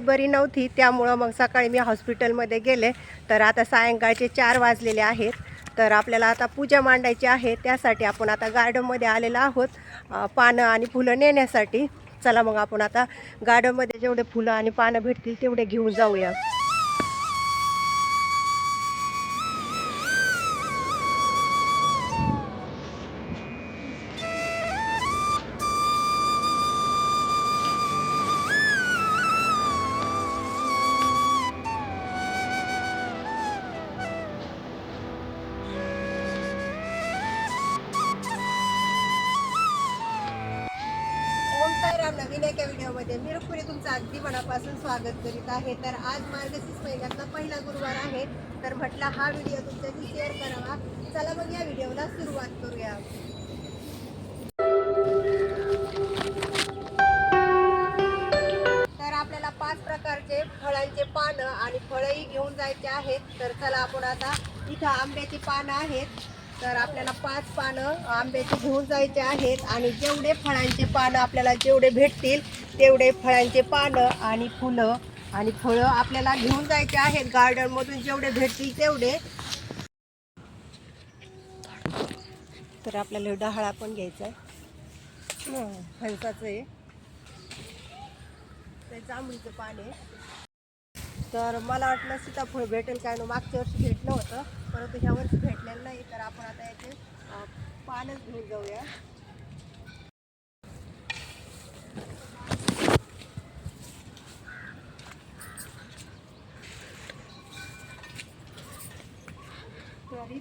तब्येत बरी नव्हती त्यामुळं मग सकाळी मी हॉस्पिटलमध्ये गेले. तर आता सायंकाळचे चार वाजलेले आहेत. तर आपल्याला आता पूजा मांडायची आहे त्यासाठी आपण आता गार्डनमध्ये आलेलो आहोत पानं आणि फुलं नेण्यासाठी. चला मग आपण आता गार्डनमध्ये जेवढे फुलं आणि पानं भेटतील तेवढे घेऊन जाऊया. एका व्हिडिओमध्ये मी रुक्मिणी तुमचं अगदी मनापासून स्वागत करीत आहे. तर आज मार्गशीर्ष महिन्यातला पहिला गुरुवार आहे. तर म्हटला हा व्हिडिओ तुमच्याशी शेअर करावा. चला मग या व्हिडिओला सुरुवात करूया. तर आपल्याला पाच प्रकारचे फळांचे पानं आणि फळंही घेऊन जायचे आहेत. तर चला आपण आता इथं आंब्याची पानं आहेत. तर आपल्याला पाच पानं आंब्याची घेऊन जायचे आहेत. आणि जेवढे फळांचे पानं आपल्याला जेवढे भेटतील तेवढे फळांचे पानं आणि फुलं आणि फळं आपल्याला घेऊन जायचे आहेत. गार्डनमधून जेवढे भेटतील तेवढे. तर आपल्याला डहाळा पण घ्यायचा आहे. फणसाचं आहे. ते जांभळीचं पान आहे. तर मला वाटलं सीताफळ भेटेल काय ना मागच्या वर्षी भेटलं होतं. परंतु ह्या वर्षी भेटलेलं नाही. तर आपण आता याचे पानच घेऊन जाऊया तर इथं अमृतचं झाड आहे तर ह्या अमृतच्या झाडाचे बी पानं घेऊन जाऊया आणि आता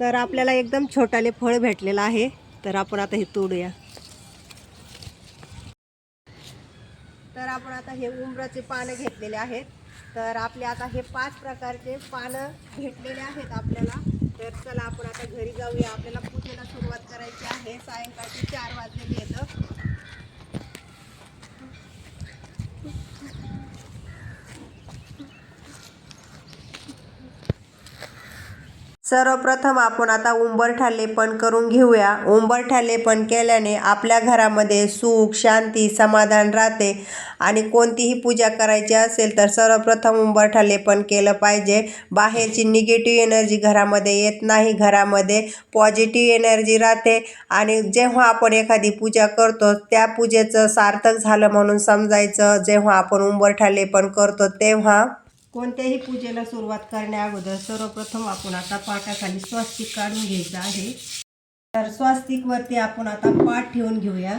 तर आपल्याला एकदम छोटाले फळ भेटलेलं आहे. तर आपण आता हे तोडूया. तर आपण आता हे उंबराचे पानं घेतलेले आहेत. तर आपले आता हे पाच प्रकारचे पानं भेटलेले आहेत आपल्याला. तर चला आपण आता घरी जाऊया. आपल्याला पूजेला सुरुवात करायची आहे. सायंकाळचे चार वाजलेले येतं सर्वप्रथम आपण आता उंबरठा लेपन करून घेऊया. उंबरठा लेपन केल्याने आपल्या घरामध्ये सुख शांती समाधान राहते. आणि कोणतीही पूजा करायची असेल तर सर्वप्रथम उंबरठा लेपन केलं पाहिजे. बाहेरची निगेटिव्ह एनर्जी घरामध्ये येत नाही. घरामध्ये पॉझिटिव्ह एनर्जी राहते. आणि जेव्हा आपण एखादी पूजा करतो त्या पूजेचं सार्थक झालं म्हणून समजायचं. जेव्हा आपण उंबरठा लेपन करतो तेव्हा कोणत्याही पूजेला सुरुवात करण्या अगोदर सर्वप्रथम आपण आता पाटाखाली स्वास्तिक काढून घ्यायचं आहे. तर स्वास्तिकवरती आपण आता पाठ ठेवून घेऊया.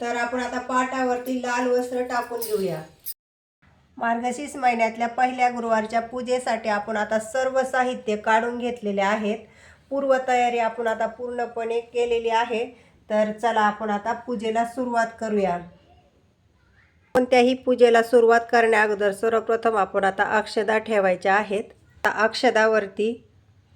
तर आपण आता पाटावरती लाल वस्त्र टाकून घेऊया. मार्गशीर्ष महिन्यातल्या पहिल्या गुरुवारच्या पूजेसाठी आपण आता सर्व साहित्य काढून घेतलेले आहेत. पूर्वतयारी आपण आता पूर्णपणे केलेली आहे. तर चला आपण आता पूजेला सुरुवात करूया. कोणत्याही पूजेला सुरुवात करण्या अगोदर सर्वप्रथम आपण आता अक्षदा ठेवायच्या आहेत. आता अक्षदावरती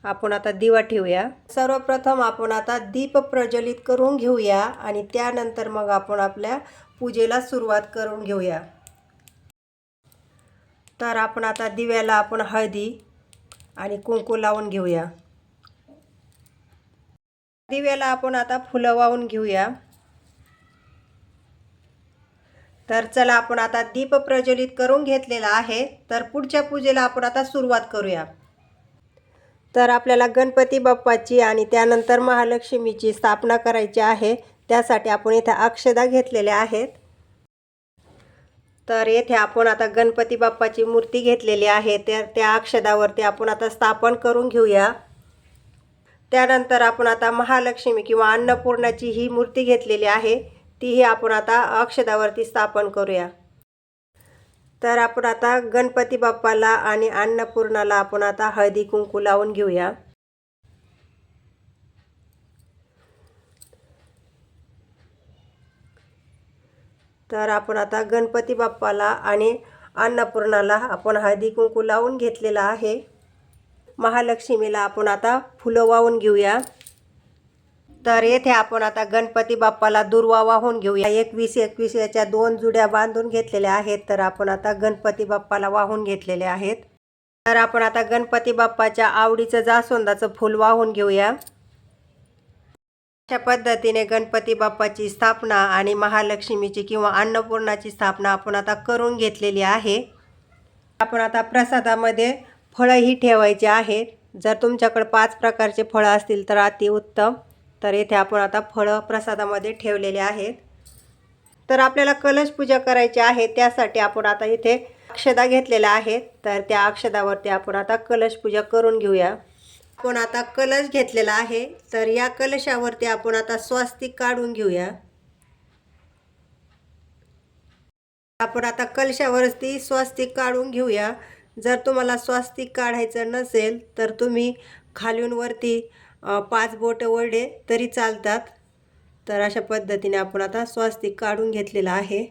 आपण आता दिवा ठेवूया. सर्वप्रथम आपण आता दीप प्रज्वलित करून घेऊया आणि त्यानंतर मग आपण आपल्या पूजेला सुरुवात करून घेऊया. तर आपण आता दिव्याला आपण हळदी आणि कुंकू लावून घेऊया. दिव्याला आपण आता फुलं वाहून घेऊया. तर चला आपण आता दीप प्रज्वलित करून घेतलेला आहे. तर पुढच्या पूजेला आपण आता सुरुवात करूया. तर आपल्याला गणपती बाप्पाची आणि त्यानंतर महालक्ष्मीची स्थापना करायची आहे. त्यासाठी आपण इथे अक्षदा घेतलेल्या आहेत. तर येथे आपण आता गणपती बाप्पाची मूर्ती घेतलेली आहे. तर त्या अक्षदावरती आपण आता स्थापन करून घेऊया. त्यानंतर आपण आता महालक्ष्मी किंवा अन्नपूर्णाची ही मूर्ती घेतलेली आहे. तीही आपण आता अक्षदावरती स्थापन करूया. तर आपण आता गणपती बाप्पाला आणि अन्नपूर्णाला आपण आता हळदी कुंकू लावून घेऊया. तर आपण आता गणपती बाप्पाला आणि अन्नपूर्णाला आपण हळदी कुंकू लावून घेतलेला आहे. महालक्ष्मीला आपण आता फुलं वाहून घेऊया. तर येथे आपण आता गणपती बाप्पाला दुर्वा वाहून घेऊया. एकवीस एकवीस याच्या दोन जुड्या बांधून घेतलेल्या आहेत. तर आपण आता गणपती बाप्पाला वाहून घेतलेले आहेत. तर आपण आता गणपती बाप्पाच्या आवडीचं जास्वंदाचं फूल वाहून घेऊया. अशा पद्धतीने गणपती बाप्पाची स्थापना आणि महालक्ष्मीची किंवा अन्नपूर्णाची स्थापना आपण आता करून घेतलेली आहे. आपण आता प्रसादामध्ये फळंही ठेवायची आहेत. जर तुमच्याकडे पाच प्रकारचे फळं असतील तर अतिउत्तम. तर येथे आपण आता फळं प्रसादामध्ये ठेवलेले आहेत. तर आपल्याला कलश पूजा करायची आहे त्यासाठी आपण आता इथे अक्षदा घेतलेल्या आहेत. तर त्या अक्षदावरती आपण आता कलश पूजा करून घेऊया. आपण आता कलश घेतलेला आहे तर या कलशावरती आपण आता स्वास्तिक काढून घेऊया. आपण आता कलशावरती स्वास्तिक काढून घेऊया. जर तुम्हाला स्वास्तिक काढायचं नसेल तर तुम्ही खालून वरती पाच बोटं वळले तरी चालतात. तर अशा पद्धतीने आपण आता स्वास्तिक काढून घेतलेला आहे.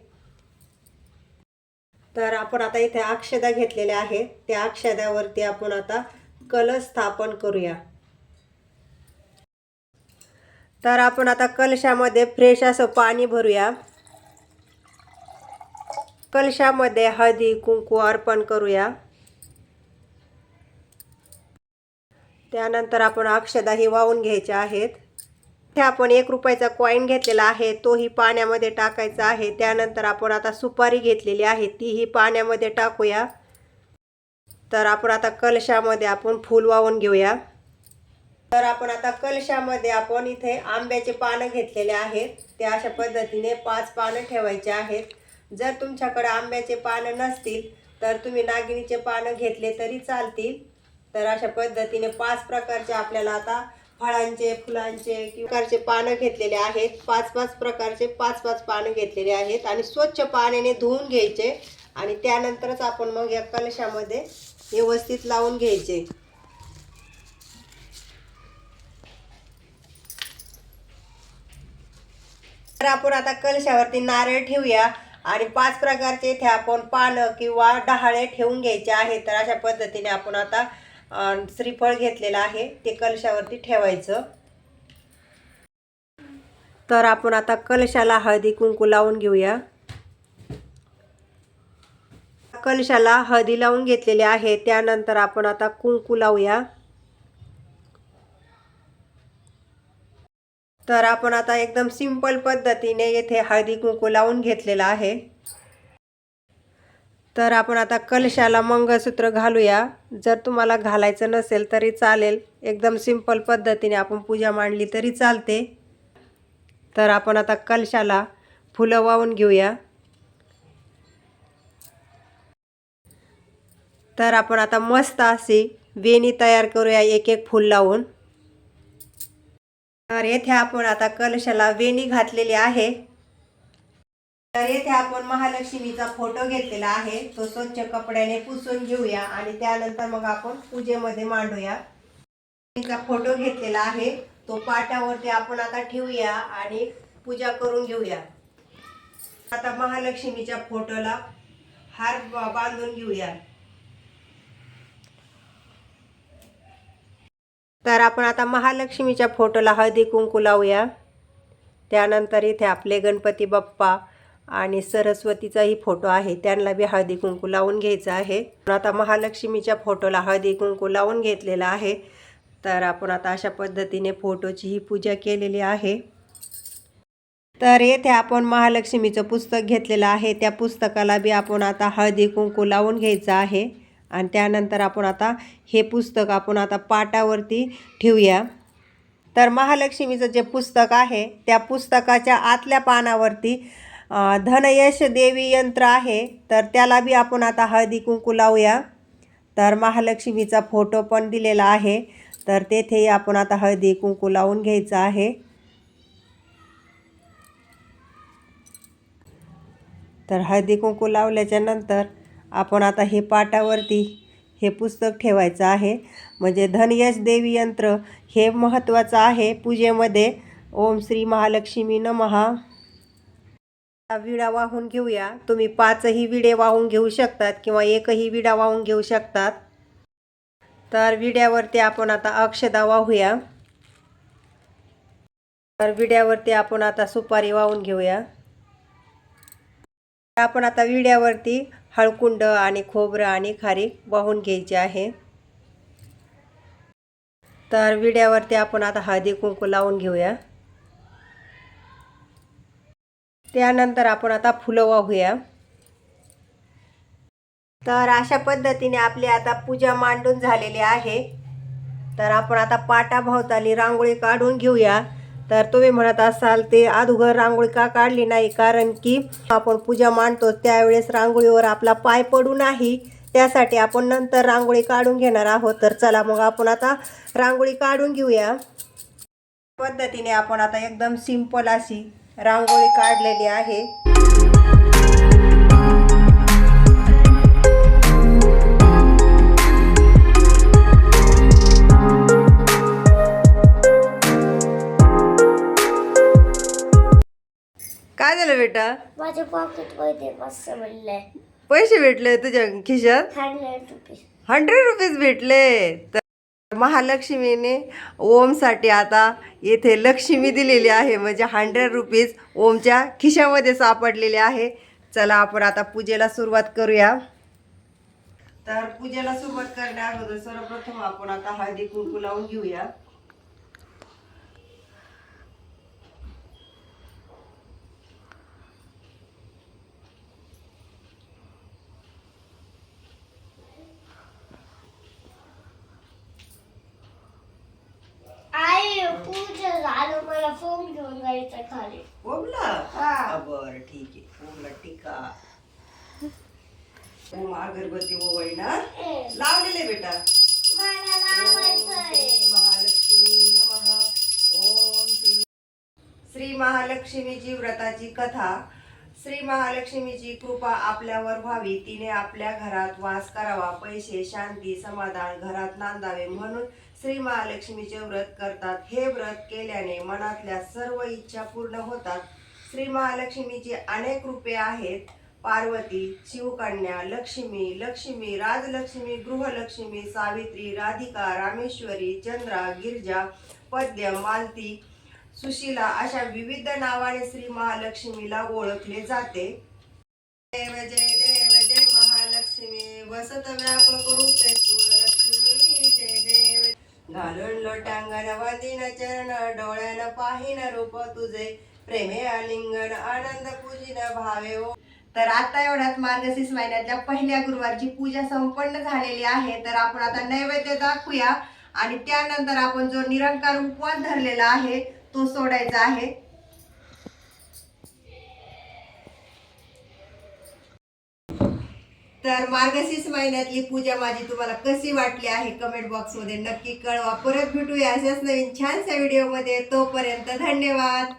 तर आपण आता इथे अक्षदा घेतलेल्या आहेत. त्या अक्षदावरती आपण आता कलश स्थापन करूया. तर आपण आता कलशामध्ये फ्रेश असं पाणी भरूया. कलशामध्ये हळदी कुंकू अर्पण करूया. त्यानंतर आपण अक्षदाही वाहून घ्यायच्या आहेत. इथे आपण एक रुपयाचा कॉईन घेतलेला आहे तोही पाण्यामध्ये टाकायचा आहे. त्यानंतर आपण आता सुपारी घेतलेली आहे तीही पाण्यामध्ये टाकूया. तर आपण आता कलशामध्ये आपण फूल वाहून घेऊया. तर आपण आता कलशामध्ये आपण इथे आंब्याचे पानं घेतलेले आहेत. ते अशा पद्धतीने पाच पानं ठेवायचे आहेत. जर तुमच्याकडे आंब्याचे पानं नसतील तर तुम्ही नागिनीचे पानं घेतले तरी चालतील. तर अशा पद्धतीने पाच प्रकारचे आपल्याला आता फळांचे फुलांचे प्रकारचे पानं घेतलेले आहेत. पाच पाच प्रकारचे पाच पाच पानं घेतलेले आहेत. आणि स्वच्छ पाण्याने धुवून घ्यायचे. आणि त्यानंतरच आपण मग या कलशामध्ये व्यवस्थित लावून घ्यायचे. तर आपण आता कलशावरती नारळ ठेवूया. आणि पाच प्रकारचे इथे आपण पानं किंवा डहाळे ठेवून घ्यायचे आहेत. तर अशा पद्धतीने आपण आता श्रीफळ घेतलेलं आहे ते कलशावरती ठेवायचं. तर आपण आता कलशाला हळदी कुंकू लावून घेऊया. कलशाला हळदी लावून घेतलेली आहे त्यानंतर आपण आता कुंकू लावूया. तर आपण आता एकदम सिंपल पद्धतीने येथे हळदी कुंकू लावून घेतलेला आहे. तर आपण आता कलशाला मंगळसूत्र घालूया. जर तुम्हाला घालायचं नसेल तरी चालेल. एकदम सिंपल पद्धतीने आपण पूजा मांडली तरी चालते. तर आपण आता कलशाला फुलं वाहून घेऊया. तर आपण आता मस्त अशी वेणी तयार करूया एक एक फूल लावून. तर येथे आपण आता कलशाला वेणी घातलेली आहे. तर येथे आपण महालक्ष्मीचा फोटो घेतलेला आहे. तो स्वच्छ कपड्याने पुसून घेऊया आणि त्यानंतर मग आपण पूजेमध्ये मांडूया. तिचा फोटो घेतलेला आहे. तो पाटावरती आपण आता ठेवूया आणि पूजा करून घेऊया. आता महालक्ष्मीच्या फोटोला हार बांधून घेऊया. तर आपण आता महालक्ष्मीच्या फोटोला हळदी कुंकू लावूया. त्यानंतर इथे आपले गणपती बाप्पा आणि सरस्वतीचाही फोटो आहे. त्यांना बी हळदी कुंकू लावून घ्यायचं आहे. आता महालक्ष्मीच्या फोटोला हळदी कुंकू लावून घेतलेला आहे. तर आपण आता अशा पद्धतीने फोटोची ही पूजा केलेली आहे. तर येथे आपण महालक्ष्मीचं पुस्तक घेतलेलं आहे. त्या पुस्तकाला बी आपण आता हळदी कुंकू लावून घ्यायचं आहे. आणि त्यानंतर आपण आता हे पुस्तक आपण आता पाटावरती ठेवूया. तर महालक्ष्मीचं जे पुस्तक आहे त्या पुस्तकाच्या आतल्या पानावरती धनयश देवी यंत्र आहे तर त्याला बी आपण आता हळदी कुंकू लावूया. तर महालक्ष्मीचा फोटो पण दिलेला आहे तर तेथेही आपण आता हळदी कुंकू लावून घ्यायचं आहे. तर हळदी कुंकू लावल्याच्या नंतर आपण आता हे पाटावरती हे पुस्तक ठेवायचं आहे. म्हणजे धनयश देवी यंत्र हे महत्त्वाचं आहे. पूजेमध्ये ओम श्री महालक्ष्मी नमहा विडा वाहून घेऊया. तुम्ही पाचही विडे वाहून घेऊ शकतात किंवा एकही विडा वाहून घेऊ शकतात. तर विड्यावरती आपण आता अक्षदा वाहूया. तर विड्यावरती आपण आता सुपारी वाहून घेऊया. आपण आता विड्यावरती हळकुंड आणि खोबरं आणि खारीक वाहून घ्यायचे आहे. तर विड्यावरती आपण आता हळदी कुंकू लावून घेऊया. त्यानंतर आपण आता फुलं वाहूया. तर अशा पद्धतीने आपली आता पूजा मांडून झालेली आहे. तर आपण आता पाटा भोवताली रांगोळी काढून घेऊया. तर तुम्ही म्हणत असाल ते अगोदर रांगोळी का काढली नाही? कारण की आपण पूजा मांडतो त्यावेळेस रांगोळीवर आपला पाय पडू नाही. त्यासाठी आपण नंतर रांगोळी काढून घेणार आहोत. तर चला मग आपण आता रांगोळी काढून घेऊया. पद्धतीने आपण आता एकदम सिंपल अशी रांगोळी काढलेली आहे. काय झालं बेटा? माझ्या पॉकेटमध्ये पैसे भेटले तुझ्या खिशात? हंड्रेड रुपीज हंड्रेड रुपीज भेटले. तर महालक्ष्मीने ओमसाठी आता येथे लक्ष्मी दिलेली आहे. म्हणजे हंड्रेड रुपीज ओमच्या खिशामध्ये सापडलेले आहे. चला आपण आता पूजेला सुरुवात करूया. तर पूजेला सुरुवात करण्या अगोदर सर्वप्रथम आपण आता हळदी कुंकू लावून घेऊया आई पूजा झालं मला जायचं खाली. ओमला हा. बर ठीक आहे. ओमला टिका. ओम अगरबत्ती ओवाळी ना? ए, लावलेले बेटा. मला लावायचंय ओम महालक्ष्मी नमः. ओम श्री श्री महालक्ष्मीची व्रताची कथा. श्री महालक्ष्मीची कृपा आपल्यावर व्हावी. तिने आपल्या घरात वास करावा. पैसे शांती समाधान घरात नांदावे म्हणून श्री महालक्ष्मीचे व्रत करतात. हे व्रत केल्याने मनातल्या सर्व इच्छा पूर्ण होतात. श्री महालक्ष्मीची अनेक रूपे आहेत. पार्वती शिवकन्या लक्ष्मी लक्ष्मी राजलक्ष्मी गृहलक्ष्मी सावित्री राधिका रामेश्वरी चंद्रा गिरजा पद्य मालती सुशीला अशा विविध नावाने श्री महालक्ष्मीला ओळखले जाते. देव जय देव जय महालक्ष्मी. वसत व्यापक रूपे तू लक्ष्मी. जय देव घालून लोटांगण वंदिन चरण डोळ्यानं पाहिन रूप तुझे. प्रेमे आलिंगन आनंद पूजिन भावे ओ. तर आता एवढ्यात मार्गशीर्ष महिन्यातल्या पहिल्या गुरुवारची पूजा संपन्न झालेली आहे. तर आपण आता नैवेद्य दाखवूया. आणि त्यानंतर आपण जो निरंकार उपवास धरलेला आहे तो सोडायचा आहे. तर मार्गशीर्ष महिन्यातली पूजा माझी तुम्हाला कशी वाटली आहे कमेंट बॉक्समध्ये नक्की कळवा. परत भेटूया अशाच नवीन छानशा व्हिडिओमध्ये तोपर्यंत धन्यवाद.